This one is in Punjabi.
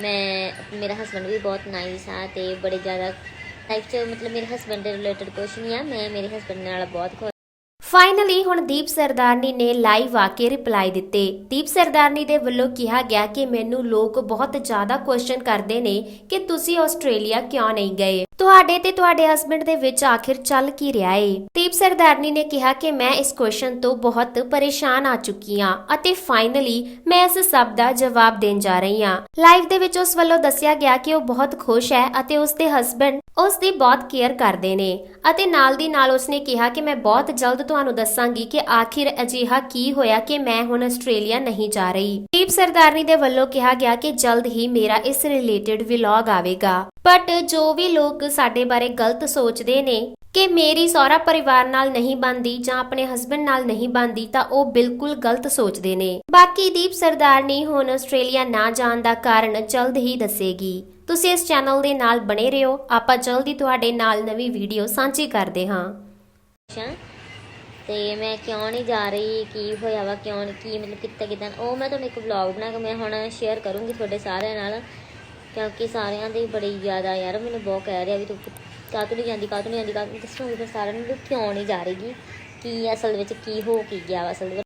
ਮੈਂ ਮੇਰਾ ਹਸਬੰਡ ਵੀ ਬਹੁਤ ਨਾਈਸ ਆ ਤੇ ਬੜੇ ਜ਼ਿਆਦਾ ਲਾਈਫ 'ਚ ਮਤਲਬ ਮੇਰੇ ਹਸਬੰਡ ਦੇ ਰਿਲੇਟਡ ਕੁਝ ਨਹੀਂ ਆ, ਮੈਂ ਮੇਰੇ ਹਸਬੰਡ ਨਾਲ ਬਹੁਤ ਖੁਸ਼ ਫਾਈਨਲੀ ਹੁਣ ਦੀਪ ਸਰਦਾਰਨੀ ਨੇ ਲਾਈਵ ਆ ਕੇ ਰਿਪਲਾਈ ਦਿੱਤੇ। ਦੀਪ ਸਰਦਾਰਨੀ ਦੇ ਵੱਲੋਂ ਕਿਹਾ ਗਿਆ ਕਿ ਮੈਨੂੰ ਲੋਕ ਬਹੁਤ ਜ਼ਿਆਦਾ ਕੁਐਸਚਨ ਕਰਦੇ ਨੇ ਕਿ ਤੁਸੀਂ ਆਸਟ੍ਰੇਲੀਆ ਕਿਉਂ ਨਹੀਂ ਗਏ? ਤੁਹਾਡੇ ਤੇ ਤੁਹਾਡੇ ਹਸਬੰਡ ਦੇ ਵਿੱਚ ਆਖਿਰ ਚੱਲ ਕੀ ਰਿਹਾ ਏ? ਦੀਪ ਸਰਦਾਰਨੀ ਨੇ ਕਿਹਾ ਕਿ ਮੈਂ ਇਸ ਕੁਐਸਚਨ ਤੋਂ ਬਹੁਤ ਪਰੇਸ਼ਾਨ ਆ ਚੁੱਕੀ ਹਾਂ ਅਤੇ ਫਾਈਨਲੀ ਮੈਂ ਇਸ ਸਭ ਦਾ ਜਵਾਬ ਦੇਣ ਜਾ ਰਹੀ ਹਾਂ। ਲਾਈਵ ਦੇ ਵਿੱਚ ਉਸ ਵੱਲੋਂ ਦੱਸਿਆ ਗਿਆ ਕਿ ਉਹ ਬਹੁਤ ਖੁਸ਼ ਹੈ ਅਤੇ ਉਸ ਦੇ ਹਸਬੰਡ ਉਸ ਦੀ ਬਹੁਤ ਕੇਅਰ ਕਰਦੇ ਨੇ ਅਤੇ ਨਾਲ ਦੀ ਨਾਲ ਉਸਨੇ ਕਿਹਾ ਕਿ ਮੈਂ ਬਹੁਤ ਜਲਦ ਤੁਹਾਨੂੰ ਦੱਸਾਂਗੀ ਕਿ ਆਖਿਰ ਅਜਿਹਾ ਕੀ ਹੋਇਆ ਕਿ ਮੈਂ ਹੁਣ ਆਸਟ੍ਰੇਲੀਆ ਨਹੀਂ ਜਾ ਰਹੀ। ਦੀਪ ਸਰਦਾਰਨੀ ਦੇ ਵੱਲੋਂ ਕਿਹਾ ਗਿਆ ਕਿ ਜਲਦ ਹੀ ਮੇਰਾ ਇਸ ਰਿਲੇਟਡ ਵਲੌਗ ਆਵੇਗਾ। ਬਟ ਜੋ ਵੀ ਲੋਕ ਸਾਡੇ ਬਾਰੇ ਗਲਤ ਸੋਚਦੇ ਨੇ ਕਿ ਮੇਰੀ ਸਹੁਰਾ ਪਰਿਵਾਰ ਨਾਲ ਨਹੀਂ ਬੰਦੀ ਜਾਂ ਆਪਣੇ ਹਸਬੰਡ ਨਾਲ ਨਹੀਂ ਬੰਦੀ ਤਾਂ ਉਹ ਬਿਲਕੁਲ ਗਲਤ ਸੋਚਦੇ ਨੇ। ਬਾਕੀ ਦੀਪ ਸਰਦਾਰਨੀ ਹੁਣ ਆਸਟ੍ਰੇਲੀਆ ਨਾ ਜਾਣ ਦਾ ਕਾਰਨ ਜਲਦ ਹੀ ਦੱਸੇਗੀ। ਤੁਸੀਂ ਇਸ ਚੈਨਲ ਦੇ ਨਾਲ ਬਣੇ ਰਹੋ। ਆਪਾਂ ਜਲਦੀ ਤੁਹਾਡੇ ਨਾਲ ਨਵੀਂ ਵੀਡੀਓ ਸਾਂਝੀ ਕਰਦੇ ਹਾਂ। ਤੇ ਮੈਂ ਕਿਉਂ ਨਹੀਂ ਜਾ ਰਹੀ? ਕੀ ਹੋਇਆ ਵਾ? ਕਿਉਂ ਕੀ ਮਤਲਬ ਕਿੱਦਾਂ ਕਿਦਾਂ? ਉਹ ਮੈਂ ਤੁਹਾਨੂੰ ਇੱਕ ਵਲੌਗ ਬਣਾ ਕੇ ਮੈਂ ਹੁਣ ਸ਼ੇਅਰ ਕਰੂੰਗੀ ਤੁਹਾਡੇ ਸਾਰਿਆਂ ਨਾਲ। ਕਿਉਂਕਿ ਸਾਰਿਆਂ ਦੇ ਬੜੇ ਜ਼ਿਆਦਾ ਯਾਰ, ਮੈਨੂੰ ਬਹੁਤ ਕਹਿ ਰਿਹਾ ਵੀ ਤੂੰ ਕਾਹਤੋਂ ਨਹੀਂ ਜਾਂਦੀ ਕਾਹਤੋਂ ਨਹੀਂ ਜਾਂਦੀ ਕਾਹਤੋਂ ਦੱਸੂਗੀ ਫਿਰ ਸਾਰਿਆਂ ਨੂੰ ਵੀ ਕਿਉਂ ਨਹੀਂ ਜਾ ਰਹੀਗੀ ਕੀ ਅਸਲ ਵਿੱਚ ਕੀ ਹੋ ਕੀ ਗਿਆ ਵਾ, ਅਸਲ ਵਿੱਚ।